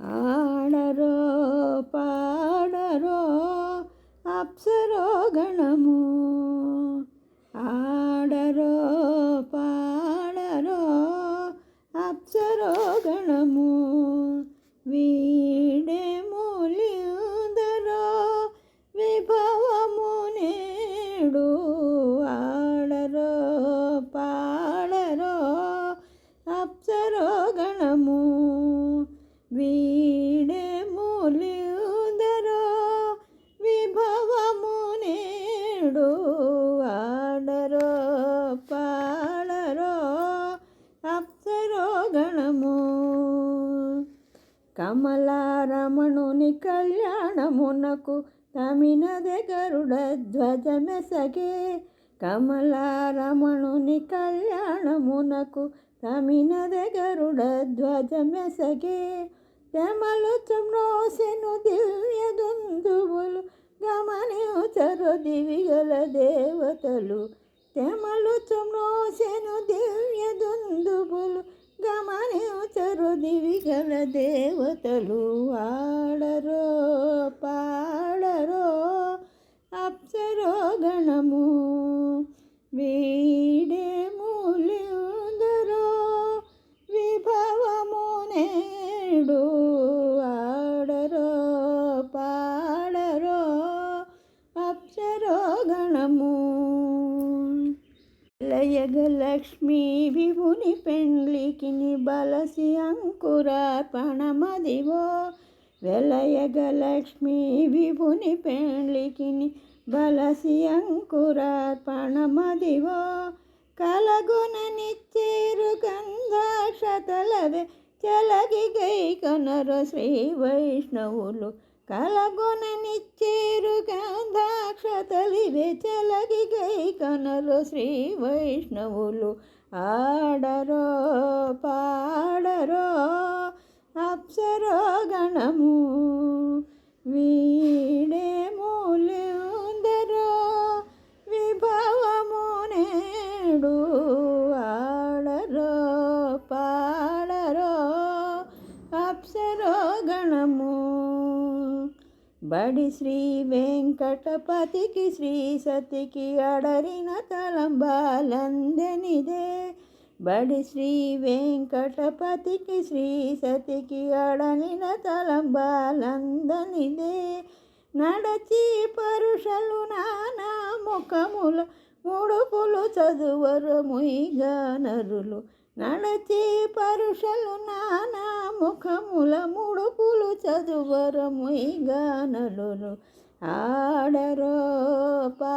ఆడరో పాడరో అప్సరో గణము. ఆడరో పాడరో అప్సరో గణము. వీడే మూలిందరో విభవము నేడు. ఆడరో పాడరో అప్సరో కళ్యాణము. కమలారమణుని కళ్యాణమునకు తమినదె గరుడ ధ్వజమెసగే. కమలారమణుని కళ్యాణమునకు తమినదె గరుడ ధ్వజమెసగే. తెమలు చుమ్రోసెను దివ్య దుందువులు గమనించరు దివిగల దేవతలు. తెమలు చుమ్రోసెను దివ్య దుందువులు గమనించరు దివిగల దేవతలు ఆడరో పాడరో అప్సరో గణము. వీడే మూలిందరో విభవము నేడు జగలక్ష్మీ విభుని పెండ్లికి బలసి అంకురార్పణమదివో వెలయగలక్ష్మీ విభుని పెండ్లికి బలసి అంకురార్పణమదివో కలగున నిచ్చేరు గంధాక్షతలవే చలగి గై కొనరు శ్రీ వైష్ణవులు కలగొననిచ్చేరు గంధాక్షతలివే చెలగి గై కొనరు శ్రీ వైష్ణవులు. ఆడరో పాడరో అప్సరో గణము. వీడే మూలందరో విభవము నేడు. ఆడరో పా బడి శ్రీ వెంకటపతికి శ్రీ సతికి అడరిన తలంబాలందనిదే. బడి శ్రీ వెంకటపతికి శ్రీ సతికి అడలిన తలంబాలందనిదే. నడచి పరుషలు నానా ముఖముల ముడుపులు చదువరు ముయిగా నరులు నడచి పరుషలు నానా ముఖముల ముడుపులు చదువరు గనలు ఆడరో పా